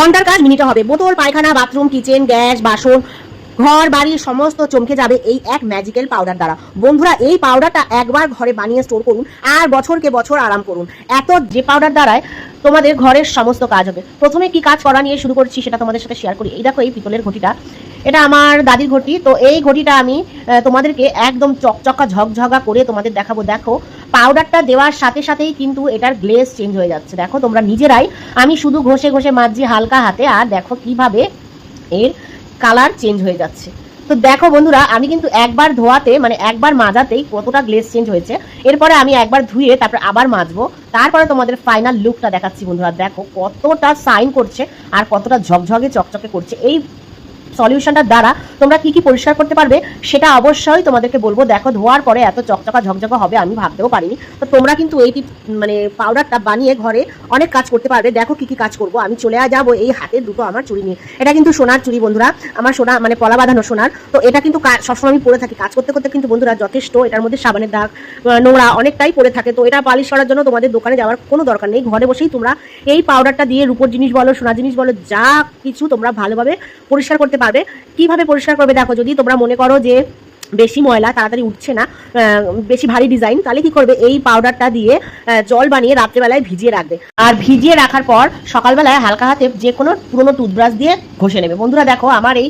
ঘণ্টার কাজ মিনিটে হবে। বোতল, পায়খানা, বাথরুম, কিচেন, গ্যাস, বাসন, ঘর বাড়ির সমস্ত চমকে যাবে এই এক ম্যাজিক্যাল পাউডার দ্বারা। বন্ধুরা, এই পাউডারটা একবার ঘরে বানিয়ে স্টোর করুন আর বছরকে বছর আরাম করুন। এত যে পাউডার দ্বারায় তোমাদের ঘরের সমস্ত কাজ হবে। প্রথমে কি কাজ করা নিয়ে শুরু করছি সেটা তোমাদের সাথে শেয়ার করি। এই দেখো, এই পিতলের ঘটিটা। এটা আমার দাদির ঘটি। তো এই ঘটিটা আমি তোমাদেরকে একদম চকচকা, ঝকঝকা করে তোমাদের দেখাবো। দেখো পাউডারটা দেওয়ার সাথে সাথেই কিন্তু এটার গ্লেজ চেঞ্জ হয়ে যাচ্ছে। দেখো তোমরা নিজেরাই, আমি শুধু ঘষে ঘষে মাজছি হালকা হাতে, আর দেখো কীভাবে এর কালার চেঞ্জ হয়ে যাচ্ছে। তো দেখো বন্ধুরা, আমি কিন্তু একবার ধোয়াতে মানে একবার মাজাতেই কতটা গ্লেজ চেঞ্জ হয়েছে। এরপরে আমি একবার ধুয়ে তারপর আবার মাজবো। তারপরে তোমাদের ফাইনাল লুকটা দেখাচ্ছি বন্ধুরা। দেখো কতটা সাইন করছে আর কতটা ঝকঝকে চকচকে করছে। এই সলিউশনটার দ্বারা তোমরা কি কি পরিষ্কার করতে পারবে সেটা অবশ্যই তোমাদেরকে বলব। দেখো, ধোয়ার পরে এত চকচকা ঝকঝকা হবে, আমি ভাবতেও পারিনি। তো তোমরা কিন্তু এই মানে পাউডারটা বানিয়ে ঘরে অনেক কাজ করতে পারবে। দেখো কি কি কাজ করব, আমি চলে যাব এই হাতে দুটো আমার চুড়ি নিয়ে। এটা কিন্তু সোনার চুড়ি বন্ধুরা, আমার সোনা মানে পলা বাঁধানো সোনার। তো এটা কিন্তু সবসময় আমি পরে থাকি। কাজ করতে করতে কিন্তু বন্ধুরা যথেষ্ট, এটার মধ্যে সাবানের দাগ নোংরা অনেকটাই পড়ে থাকে। তো এটা পালিশ করার জন্য তোমাদের দোকানে যাওয়ার কোনো দরকার নেই। ঘরে বসেই তোমরা এই পাউডারটা দিয়ে রূপোর জিনিস বলো, সোনার জিনিস বলো, যা কিছু তোমরা ভালোভাবে পরিষ্কার করতে পারবে কীভাবে পরিষ্কার করবে? দেখো যদি তোমরা মনে করো যে বেশি ময়লা তাড়াতাড়ি উঠছে না বেশি ভারী ডিজাইন তাহলে কি করবে? এই পাউডারটা দিয়ে জল বানিয়ে রাত্রেবেলায় ভিজিয়ে রাখবে। আর ভিজিয়ে রাখার পর সকালবেলায় হালকা হাতে যে কোনো পুরোনো টুথব্রাশ দিয়ে ঘষে নেবে। বন্ধুরা দেখো আমার এই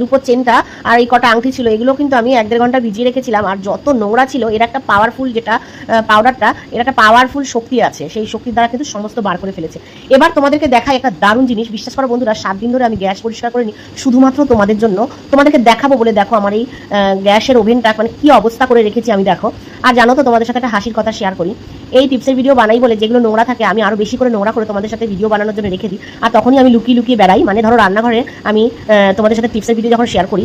রূপোর চেনটা আর এই কটা আংটি ছিল এগুলো কিন্তু আমি এক দেড় ঘণ্টা ভিজিয়ে রেখেছিলাম। আর যত নোংরা ছিল এর একটা পাওয়ারফুল যেটা পাউডারটা এর একটা পাওয়ারফুল শক্তি আছে। সেই শক্তির দ্বারা কিন্তু সমস্ত বার করে ফেলেছে। এবার তোমাদেরকে দেখাই একটা দারুণ জিনিস। বিশ্বাস করো বন্ধুরা সাত দিন ধরে আমি গ্যাস পরিষ্কার করিনি শুধুমাত্র তোমাদের জন্য। তোমাদেরকে দেখাবো বলে দেখো আমার এই আহ, গ্যাসের ওভেনটা মানে কি অবস্থা করে রেখেছি আমি দেখো। আর জানো তো, তোমাদের সাথে একটা হাসির কথা শেয়ার করি। এই টিপসের ভিডিও বানাই বলে যেগুলো নোংরা থাকে, আমি আরও বেশি করে নোংরা করে তোমাদের সাথে ভিডিও বানানোর জন্য রেখে দিই। আর তখনই আমি লুকিয়ে লুকিয়ে বেড়াই। মানে ধরো রান্নাঘরে আমি তোমাদের সাথে টিপসের ভিডিও যখন শেয়ার করি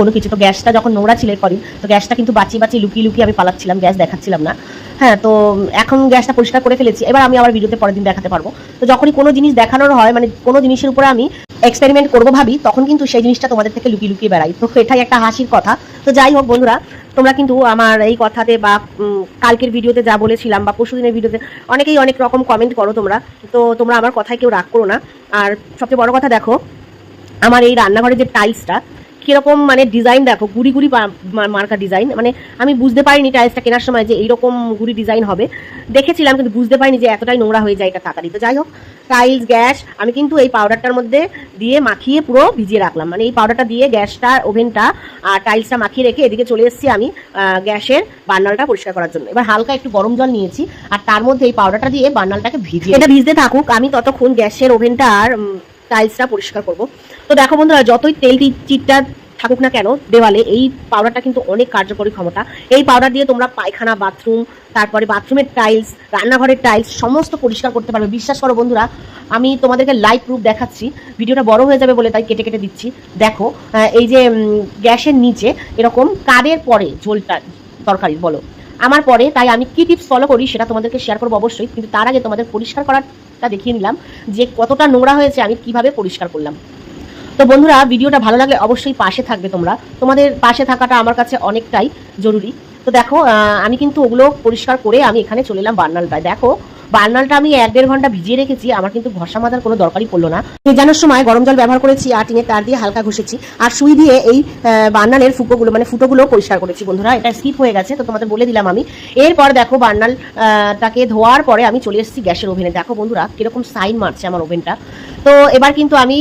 কোনো কিছু। তো গ্যাসটা যখন নোংরা ছিল করি তো গ্যাসটা কিন্তু বাঁচিয়ে বাঁচিয়ে লুকিয়ে লুকিয়ে আমি পালাচ্ছিলাম, গ্যাস দেখাচ্ছিলাম না। হ্যাঁ তো এখন গ্যাসটা পরিষ্কার করে ফেলেছি। এবার আমি আবার ভিডিওতে পরের দিন দেখাতে পারব। তো যখনই কোনো জিনিস দেখানোর হয় মানে কোনো জিনিসের উপরে আমি এক্সপেরিমেন্ট করব ভাবি, তখন কিন্তু সেই জিনিসটা তোমাদের থেকে লুকিয়ে লুকিয়ে বেড়াই। তো এটাই একটা হাসির কথা। তো যাই হোক বন্ধুরা, তোমরা কিন্তু আমার এই কথাতে বা কালকের ভিডিওতে যা বলেছিলাম বা পরশুদিনের ভিডিওতে অনেকেই অনেক রকম কমেন্ট করো তোমরা। তো তোমরা আমার কথায় কেউ রাগ করো না। আর সবচেয়ে বড় কথা দেখো, আমার এই রান্নাঘরের যে টাইলসটা কীরকম মানে ডিজাইন দেখো গুড়ি গুড়ি মার্কা ডিজাইন মানে আমি বুঝতে পারিনি টাইলসটা কেনার সময় যে এইরকম গুড়ি ডিজাইন হবে। দেখেছিলাম কিন্তু বুঝতে পারিনি যে এতটাই নোংরা হয়ে যায় এটা তাড়াতাড়ি। তো যাই হোক টাইলস গ্যাস আমি কিন্তু এই পাউডারটার মধ্যে দিয়ে মাখিয়ে পুরো ভিজিয়ে রাখলাম। মানে এই পাউডারটা দিয়ে গ্যাসটা ওভেনটা আর টাইলসটা মাখিয়ে রেখে এদিকে চলে এসেছি আমি গ্যাসের বার্নালটা পরিষ্কার করার জন্য। এবার হালকা একটু গরম জল নিয়েছি আর তার মধ্যে এই পাউডারটা দিয়ে বার্নালটাকে ভিজিয়ে এটা ভিজতে থাকুক আমি ততক্ষণ গ্যাসের ওভেনটা আর টাইলসটা পরিষ্কার করব। তো দেখো বন্ধুরা, যতই তেল চিটটা থাকুক না কেন, দেওয়ালে এই পাউডারটা কিন্তু অনেক কার্যকরী ক্ষমতা। এই পাউডার দিয়ে তোমরা পায়খানা বাথরুম তারপরে বাথরুমের টাইলস রান্নাঘরের টাইলস সমস্ত পরিষ্কার করতে পারবে। বিশ্বাস করো বন্ধুরা, আমি তোমাদেরকে লাইভ প্রুফ দেখাচ্ছি। ভিডিওটা বড় হয়ে যাবে বলে তাই কেটে কেটে দিচ্ছি। দেখো এই যে গ্যাসের নিচে এরকম কাদের পরে ঝোলটা তরকারি বলো? আমার পরে, তাই আমি কি টিপস ফলো করি সেটা তোমাদেরকে শেয়ার করব অবশ্যই, কিন্তু তার আগে তোমাদের পরিষ্কার করাটা দেখিয়ে নিলাম যে কতটা নোংরা হয়েছে আমি কীভাবে পরিষ্কার করলাম। তো বন্ধুরা, ভিডিওটা ভালো লাগলে অবশ্যই পাশে থাকবে তোমরা। তোমাদের পাশে থাকাটা আমার কাছে অনেকটাই জরুরি। তো দেখো আমি কিন্তু ওগুলো পরিষ্কার করে আমি এখানে চলে এলাম বার্নালটায়। দেখো বার্নালটা আমি এক দেড় ঘণ্টা ভিজিয়ে রেখেছি, আমার কিন্তু ঘষা মাথার কোনো দরকারই পড়ল না। ভেজানোর সময় গরম জল ব্যবহার করেছি, আর টিনের তার দিয়ে হালকা ঘষেছি, আর সুই দিয়ে এই বার্নালের ফুটোগুলো মানে ফুটোগুলো পরিষ্কার করেছি বন্ধুরা, এটা স্কিপ হয়ে গেছে, তো তোমাদের বলে দিলাম আমি। এরপর দেখো বার্নাল টাকে ধোয়ার পরে আমি চলে এসেছি গ্যাসের ওভেনে। দেখো বন্ধুরা, কীরকম সাইন মারছে আমার ওভেনটা। তো এবার কিন্তু আমি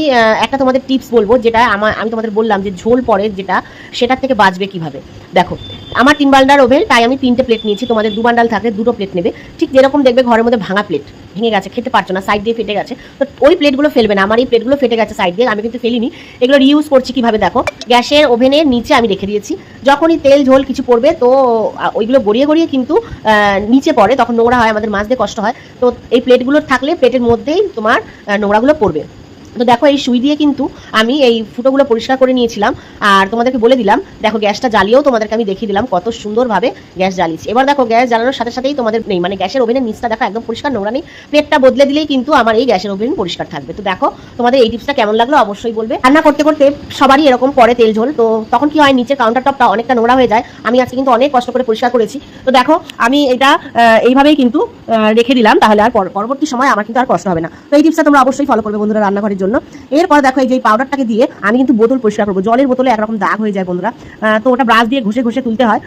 একটা তোমাদের টিপস বলব, যেটা আমার আমি তোমাদের বললাম যে ঝোল পরে যেটা, সেটার থেকে বাঁচবে কীভাবে। দেখো, আমার তিন বান্ডাল ওভেন, তাই আমি তিনটে প্লেট নিয়েছি, তোমাদের দু বান্ডাল থাকলে দুটো প্লেট নেবে। ঠিক যেরকম দেখবে ঘরের মধ্যে ভাঙা প্লেট ভেঙে গেছে, খেতে পারছ না সাইড দিয়ে ফেটে গেছে। তো ওই প্লেটগুলো ফেলবে না, আমার এই প্লেটগুলো ফেটে গেছে সাইড দিয়ে, আমি কিন্তু ফেলিনি। এগুলো রিউজ করছি কীভাবে দেখো? গ্যাসের ওভেনের নিচে আমি রেখে দিয়েছি। যখনই তেল, ঝোল কিছু পড়বে, তো ওইগুলো গড়িয়ে গড়িয়ে কিন্তু নিচে পড়ে। তখন নোংরা হয়, আমাদের মাছ দিয়ে কষ্ট হয়। তো এই প্লেটগুলো থাকলে প্লেটের মধ্যেই তোমার নোংরাগুলো পড়বে। তো দেখো, এই সুই দিয়ে কিন্তু আমি এই ফুটোগুলো পরিষ্কার করে নিয়েছিলাম। আর তোমাদেরকে বলে দিলাম, দেখো, গ্যাসটা জ্বালিয়েও তোমাদেরকে আমি দেখিয়ে দিলাম কত সুন্দরভাবে গ্যাস জ্বালিয়েছি। এবার দেখো, গ্যাস জ্বালানোর সাথে সাথেই তোমাদের নেই মানে গ্যাসের ওভেনের নিচটা দেখো, একদম পরিষ্কার নোংরা নেই। প্লেটটা বদলে দিলেই কিন্তু আমার এই গ্যাসের ওভেন পরিষ্কার থাকবে। তো দেখো, তোমাদের এই টিপসটা কেমন লাগল অবশ্যই বলবে। রান্না করতে করতে সবারই এরকম পরে তেল ঝোল, তো তখন কি হয়, নিচের কাউন্টার টপটা অনেকটা নোংরা হয়ে যায়। আমি আজকে কিন্তু অনেক কষ্ট করে পরিষ্কার করেছি। তো দেখো, আমি এটা এইভাবেই কিন্তু রেখে দিলাম, তাহলে আর পর- পরবর্তী সময় আমার কিন্তু আর কষ্ট হবে না। তো এই টিপসটা তোমরা অবশ্যই ফলো করবে বন্ধুরা রান্নাঘরের জন্য। এরপর দেখো এই যে পাউডারটাকে দিয়ে আমি কিন্তু বোতল পরিষ্কার করব। জলের বোতলে একরকম দাগ হয়ে যায় বন্ধুরা। তো ওটা ব্রাশ দিয়ে ঘষে ঘষে তুলতে হয়।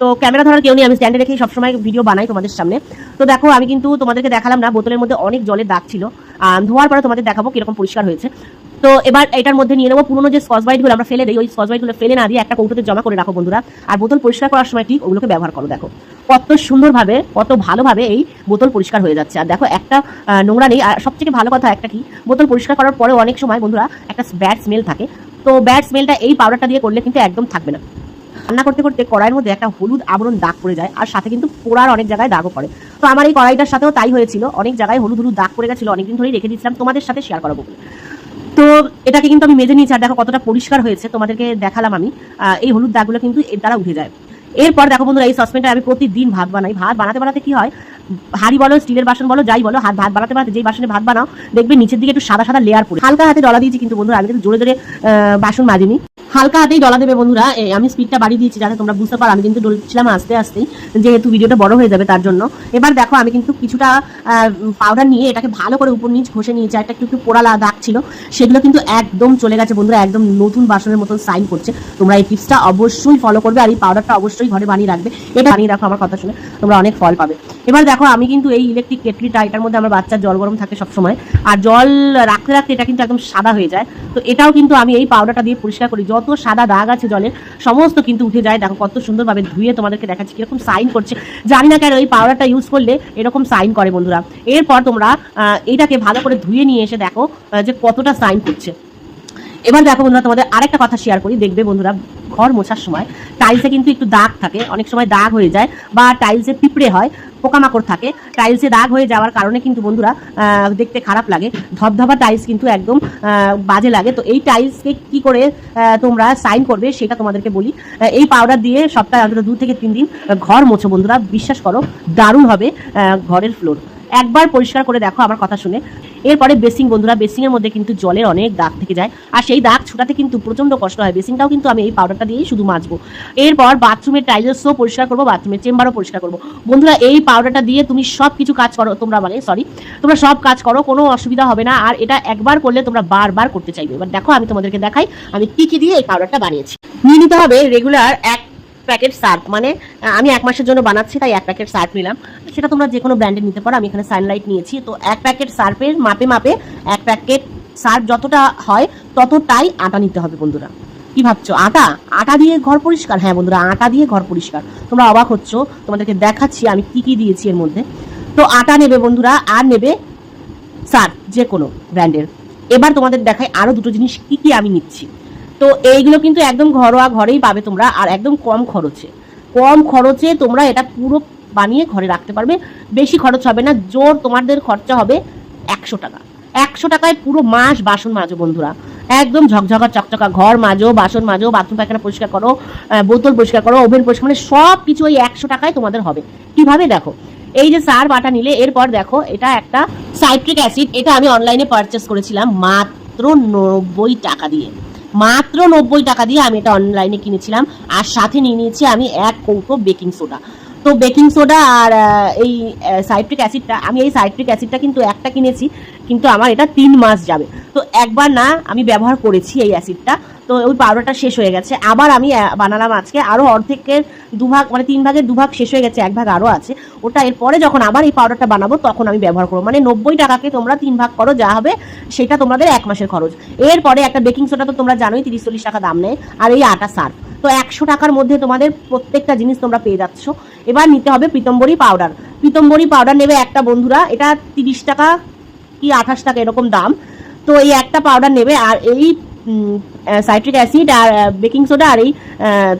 তো ক্যামেরা ধরার কেউ নেই, আমি স্ট্যান্ডে রেখেই সবসময় ভিডিও বানাই তোমাদের সামনে। তো দেখো, আমি কিন্তু তোমাদেরকে দেখালাম না, বোতলের মধ্যে অনেক জলের দাগ ছিল। ধোয়ার পরে তোমাদের দেখাবো কীরকম পরিষ্কার হয়েছে। তো এবার এটার মধ্যে নিয়ে নেব। পুরোনো যে স্কচগুলো আমরা ফেলে দিই, ওই স্কচগুলো ফেলে না দিয়ে একটা কৌটোতে জমা করে রাখো বন্ধুরা। আর বোতল পরিষ্কার করার সময় ঠিক ওগুলোকে ব্যবহার করো, দেখো। কত সুন্দরভাবে, কত ভালোভাবে এই বোতল পরিষ্কার হয়ে যাচ্ছে। আর দেখো, একটা নোংরা নেই। আর সবথেকে ভালো কথা একটা কি, বোতল পরিষ্কার করার পরেও অনেক সময় বন্ধুরা একটা ব্যাড স্মেল থাকে। তো ব্যাড স্মেলটা এই পাউডারটা দিয়ে করলে কিন্তু একদম থাকবে না। রান্না করতে করতে কড়াইয়ের মধ্যে একটা হলুদ আবরণ দাগ পড়ে যায়, আর সাথে কিন্তু পোড়ার অনেক জায়গায় দাগও পড়ে। তো আমার এই কড়াইটার সাথেও তাই হয়েছিল। অনেক জায়গায় হলুদ হলুদ দাগ পড়ে গেছিল, অনেকদিন ধরেই রেখে দিয়েছিলাম। তোমাদের সাথে শেয়ার করাবো। তো এটাকে কিন্তু আমি মেজে নিয়েছি আর দেখো কতটা পরিষ্কার হয়েছে, তোমাদেরকে দেখালাম আমি। এই হলুদ দাগগুলো কিন্তু এর দ্বারা উঠে যায়। এরপর দেখো বন্ধুরা, এই সসপেনটা আমি প্রতিদিন ভাত বানাই। ভাত বানাতে বানাতে কি হয়? হাড়ি বলো, স্টিলের বাসন বলো, যাই বলো, হাত ভাত বানাতে বানাতে যেই বাসনে ভাত বানাও, দেখবে নিচের দিকে একটু সাদা সাদা লেয়ার পড়ে। হালকা হাতে ডলা দিয়েছি কিন্তু বন্ধুরা, আমি কিন্তু জোরে জোরে বাসন মাজিনি। হালকা হাতেই ডলা দেবে বন্ধুরা। আমি স্পিডটা বাড়িয়ে দিয়েছি, যাতে তোমরা বুঝতে পারো। আমি কিন্তু ডলছিলাম আস্তে আস্তেই যেহেতু ভিডিওটা বড় হয়ে যাবে তার জন্য। এবার দেখো, আমি কিন্তু কিছুটা পাউডার নিয়ে এটাকে ভালো করে উপর নিচ ঘষে নিয়েছি। একটা একটু একটু পোড়ালা দাগ ছিল, সেগুলো কিন্তু একদম চলে গেছে বন্ধুরা। একদম নতুন বাসনের মতন সাইন করছে। তোমরা এই টিপসটা অবশ্যই ফলো করবে আর এই পাউডারটা অবশ্যই ঘরে বানিয়ে রাখবে। এটা বানিয়ে রাখো আমার কথা শুনে, তোমরা অনেক ফল পাবে। এবার দেখো, আমি কিন্তু এই ইলেকট্রিক কেটলিটা এটার মধ্যে আমার বাচ্চার জল গরম থাকে সবসময়। আর জল রাখতে রাখতে এটা কিন্তু একদম সাদা হয়ে যায়। তো এটাও কিন্তু আমি এই পাউডারটা দিয়ে পরিষ্কার করি। যত সাদা দাগ আছে জলের সমস্ত কিন্তু উঠে যায়। দেখো, কত সুন্দরভাবে ধুয়ে তোমাদেরকে দেখাচ্ছি, কীরকম সাইন করছে। জানি না কেন এই পাউডারটা ইউজ করলে এরকম সাইন করে বন্ধুরা। এরপর তোমরা এটাকে ভালো করে ধুয়ে নিয়ে এসে দেখো যে কতটা সাইন করছে। এবার দেখো বন্ধুরা, তোমাদের আরেকটা কথা শেয়ার করি। দেখবে বন্ধুরা, ঘর মোছার সময় টাইলসে কিন্তু একটু দাগ থাকে। অনেক সময় দাগ হয়ে যায় বা টাইলসে পিঁপড়ে হয়। পোকামাকড় থাকে। টাইলসে দাগ হয়ে যাওয়ার কারণে কিন্তু বন্ধুরা দেখতে খারাপ লাগে। ধবধবা টাইলস কিন্তু একদম বাজে লাগে। তো এই টাইলসকে কি করে তোমরা সাইন করবে সেটা তোমাদেরকে বলি। এই পাউডার দিয়ে সপ্তাহে অন্তত দু থেকে তিন দিন ঘর মোছো বন্ধুরা। বিশ্বাস করো, দারুণ হবে ঘরের ফ্লোর একবার পরিষ্কার করে দেখো আমার কথা শুনে। এরপরে বেসিং, বন্ধুরা বেসিং এর মধ্যে কিন্তু জলের অনেক দাগ থেকে যায়। আর সেই দাগ ছোটাতে কিন্তু প্রচণ্ড কষ্ট হয়। বেসিংটাও কিন্তু আমি এই পাউডারটা দিয়েই শুধু মাজবো। এরপর বাথরুমের টাইলসও পরিষ্কার করব বাথরুমের চেম্বারও পরিষ্কার করব। বন্ধুরা, এই পাউডারটা দিয়ে তুমি সব কিছু কাজ করো, তোমরা মানে সরি তোমরা সব কাজ করো, কোনো অসুবিধা হবে না। আর এটা একবার করলে তোমরা বারবার করতে চাইবে। এবার দেখো, আমি তোমাদেরকে দেখাই, আমি কি কি দিয়ে এই পাউডারটা বানিয়েছি। নিয়ে নিতে হবে রেগুলার এক প্যাকেট সার্ফ মানে আমি এক মাসের জন্য বানাচ্ছি, তাই এক প্যাকেট সার্ফ নিলাম। সেটা তোমরা যে কোনো ব্র্যান্ডের নিতে পারো, আমি এখানে সানলাইট নিয়েছি। তো এক প্যাকেট সার্ফের মাপে মাপে, এক প্যাকেট সার্ফ যতটা হয়, ততটাই আটা নিতে হবে বন্ধুরা। কি ভাবছ? আটা? আটা দিয়ে ঘর পরিষ্কার? হ্যাঁ বন্ধুরা, আটা দিয়ে ঘর পরিষ্কার। তোমরা অবাক হচ্ছ, তোমাদেরকে দেখাচ্ছি আমি কি কি দিয়েছি এর মধ্যে। তো আটা নেবে বন্ধুরা, আর নেবে সার্ফ যে কোনো ব্র্যান্ডের এবার তোমাদের দেখায় আরও দুটো জিনিস কি কি আমি নিচ্ছি। তো এইগুলো কিন্তু একদম ঘরোয়া ঘরেই পাবে তোমরা, আর একদম কম খরচে। কম খরচে তোমরা এটা পুরো বানিয়ে ঘরে রাখতে পারবে। বেশি খরচ হবে না, জোর তোমাদের খরচা হবে একশো টাকা। একশো টাকায় পুরো মাস বাসন মাজো বন্ধুরা। একদম ঝকঝকা চকচকা ঘর মাজো, বাসন মাজো, বাথরুম পায়খানা পরিষ্কার করো বোতল পরিষ্কার করো, ওভেন পরিষ্কার মানে সব কিছু ওই একশো টাকায় তোমাদের হবে। কীভাবে দেখো? এই যে সার বাটা নিলে, এরপর দেখো এটা একটা সাইট্রিক অ্যাসিড, এটা আমি অনলাইনে পারচেস করেছিলাম মাত্র নব্বই টাকা দিয়ে। মাত্র নব্বই টাকা দিয়ে আমি এটা অনলাইনে কিনেছিলাম। আর সাথে নিয়ে নিয়েছি আমি এক কৌটো বেকিং সোডা তো বেকিং সোডা আর এই সাইট্রিক অ্যাসিডটা, আমি এই সাইট্রিক অ্যাসিডটা কিন্তু একটা কিনেছি, কিন্তু আমার এটা তিন মাস যাবে। তো একবার না, আমি ব্যবহার করেছি এই অ্যাসিডটা, তো ওই পাউডারটা শেষ হয়ে গেছে। আবার আমি বানালাম আজকে আরও অর্ধেকের দুভাগ মানে তিন ভাগের দুভাগ শেষ হয়ে গেছে, এক ভাগ আরও আছে। ওটা এরপরে যখন আবার এই পাউডারটা বানাবো, তখন আমি ব্যবহার করব। মানে নব্বই টাকাকে তোমরা তিন ভাগ করো, যা হবে, সেটা তোমাদের এক মাসের খরচ। এরপরে একটা বেকিং সোডা তো তোমরা জানোই, তিরিশ চল্লিশ টাকা দাম নেয়, আর এই আটা সার্ফ। তো একশো টাকার মধ্যে তোমাদের প্রত্যেকটা জিনিস তোমরা পেয়ে যাচ্ছ। এবার নিতে হবে পিতম্বরী পাউডার। পিতম্বরী পাউডার নেবে একটা বন্ধুরা, এটা তিরিশ টাকা কি আঠাশ টাকা এরকম দাম। তো এই একটা পাউডার নেবে আর এই সাইট্রিক অ্যাসিড আর বেকিং সোডা আর এই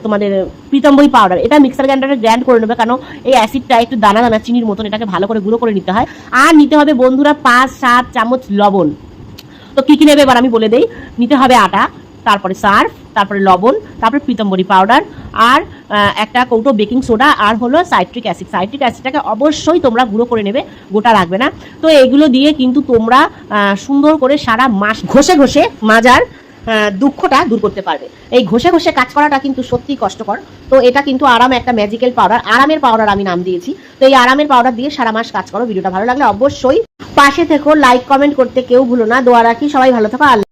তোমাদের পিতম্বরী পাউডার। এটা মিক্সার গ্রাইন্ডারে গ্র্যান্ড করে নেবে কারণ এই অ্যাসিডটা একটু দানা দানা চিনির মতন এটাকে ভালো করে গুঁড়ো করে নিতে হয়। আর নিতে হবে বন্ধুরা পাঁচ, সাত চামচ লবণ। তো কী কী নেবে এবার আমি বলে দিই। নিতে হবে আটা তারপরে সার্ফ, তারপরে লবণ, তারপরে পিতম্বরী পাউডার, আর একটা কৌটো বেকিং সোডা, আর হলো সাইট্রিক অ্যাসিড। সাইট্রিক অ্যাসিডটাকে অবশ্যই তোমরা গুঁড়ো করে নেবে, গোটা রাখবে না। তো এগুলো দিয়ে কিন্তু তোমরা সুন্দর করে সারা মাস ঘষে ঘষে মাজার দুঃখটা দূর করতে পারবে। এই ঘষে ঘষে কাজ করাটা কিন্তু সত্যিই কষ্টকর। তো এটা কিন্তু আরাম একটা ম্যাজিক্যাল পাউডার আরামের পাউডার আমি নাম দিয়েছি। তো এই আরামের পাউডার দিয়ে সারা মাস কাজ করো, ভিডিওটা ভালো লাগলে অবশ্যই পাশে থেকো লাইক কমেন্ট করতে কেউ ভুলো না। দোয়া রাখি, সবাই ভালো থাকো, আল্লাহ